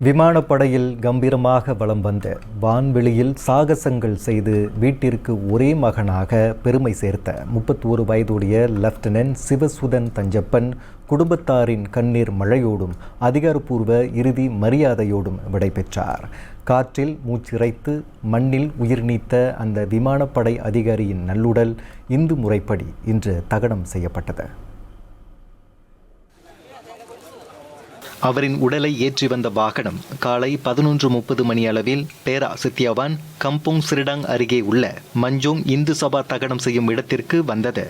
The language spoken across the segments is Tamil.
விமானப்படையில் கம்பீரமாக வலம் வந்த வான்வெளியில் சாகசங்கள் செய்து வீட்டிற்கு ஒரே மகனாக பெருமை சேர்த்த முப்பத்தோரு வயதுடைய லெப்டினன்ட் சிவசுதன் தஞ்சப்பன் குடும்பத்தாரின் கண்ணீர் மழையோடும் அதிகாரப்பூர்வ இறுதி மரியாதையோடும் விடைபெற்றார். காற்றில் மூச்சிறைத்து மண்ணில் உயிர் நீத்த அந்த விமானப்படை அதிகாரியின் நல்லுடல் இந்து முறைப்படி இன்று தகனம் செய்யப்பட்டது. அவரின் உடலை ஏற்றி வந்த வாகனம் காலை பதினொன்று முப்பது மணி அளவில் பேரா சித்தியாவான் கம்புங் சிறிடாங் அருகே உள்ள மஞ்சோங் இந்து சபா தகனம் செய்யும் இடத்திற்கு வந்தது.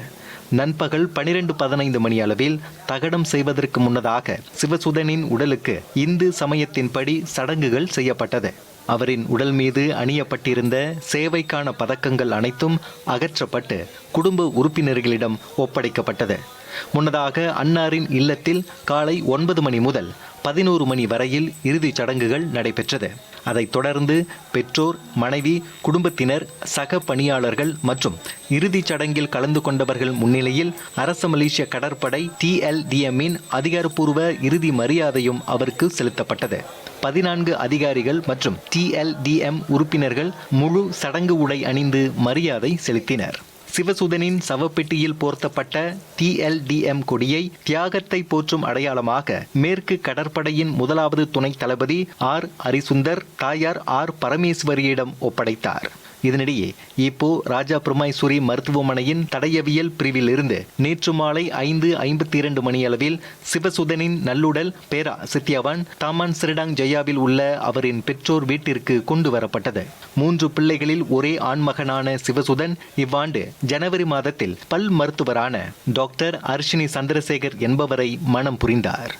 நண்பகல் பனிரெண்டு பதினைந்து மணி அளவில் தகனம் செய்வதற்கு முன்னதாக சிவசுதனின் உடலுக்கு இந்து சமயத்தின்படி சடங்குகள் செய்யப்பட்டது. அவரின் உடல் மீது அணியப்பட்டிருந்த சேவைக்கான பதக்கங்கள் அனைத்தும் அகற்றப்பட்டு குடும்ப உறுப்பினர்களிடம் ஒப்படைக்கப்பட்டது. முன்னதாக அன்னாரின் இல்லத்தில் காலை ஒன்பது மணி முதல் பதினோரு மணி வரையில் இறுதிச் சடங்குகள் நடைபெற்றது. அதைத் தொடர்ந்து பெற்றோர் மனைவி குடும்பத்தினர் சக பணியாளர்கள் மற்றும் இறுதிச் சடங்கில் கலந்து கொண்டவர்கள் முன்னிலையில் அரச மலேசிய கடற்படை டிஎல்டிஎம்மின் அதிகாரப்பூர்வ இறுதி மரியாதையும் அவருக்கு செலுத்தப்பட்டது. பதினான்கு அதிகாரிகள் மற்றும் டிஎல்டிஎம் உறுப்பினர்கள் முழு சடங்கு உடை அணிந்து மரியாதை செலுத்தினர். சிவசுதனின் சவப்பெட்டியில் போர்த்தப்பட்ட டிஎல்டிஎம் கொடியை தியாகத்தை போற்றும் அடையாளமாக மேற்கு கடற்படையின் முதலாவது துணை தளபதி ஆர் ஹரிசுந்தர் தாயார் ஆர் பரமேஸ்வரியிடம் ஒப்படைத்தார். இதனிடையே இப்போ ராஜா பிரமாய்சுரி மருத்துவமனையின் தடயவியல் பிரிவில் இருந்து நேற்று மாலை ஐந்து ஐம்பத்தி இரண்டு மணியளவில் சிவசுதனின் நல்லுடல் பேரா சித்யாவான் தாமான் சிறிடாங் ஜெயாவில் உள்ள அவரின் பெற்றோர் வீட்டிற்கு கொண்டு வரப்பட்டது. மூன்று பிள்ளைகளில் ஒரே ஆண்மகனான சிவசுதன் இவ்வாண்டு ஜனவரி மாதத்தில் பல் மருத்துவரான டாக்டர் அர்ஷினி சந்திரசேகர் என்பவரை மனம் புரிந்தார்.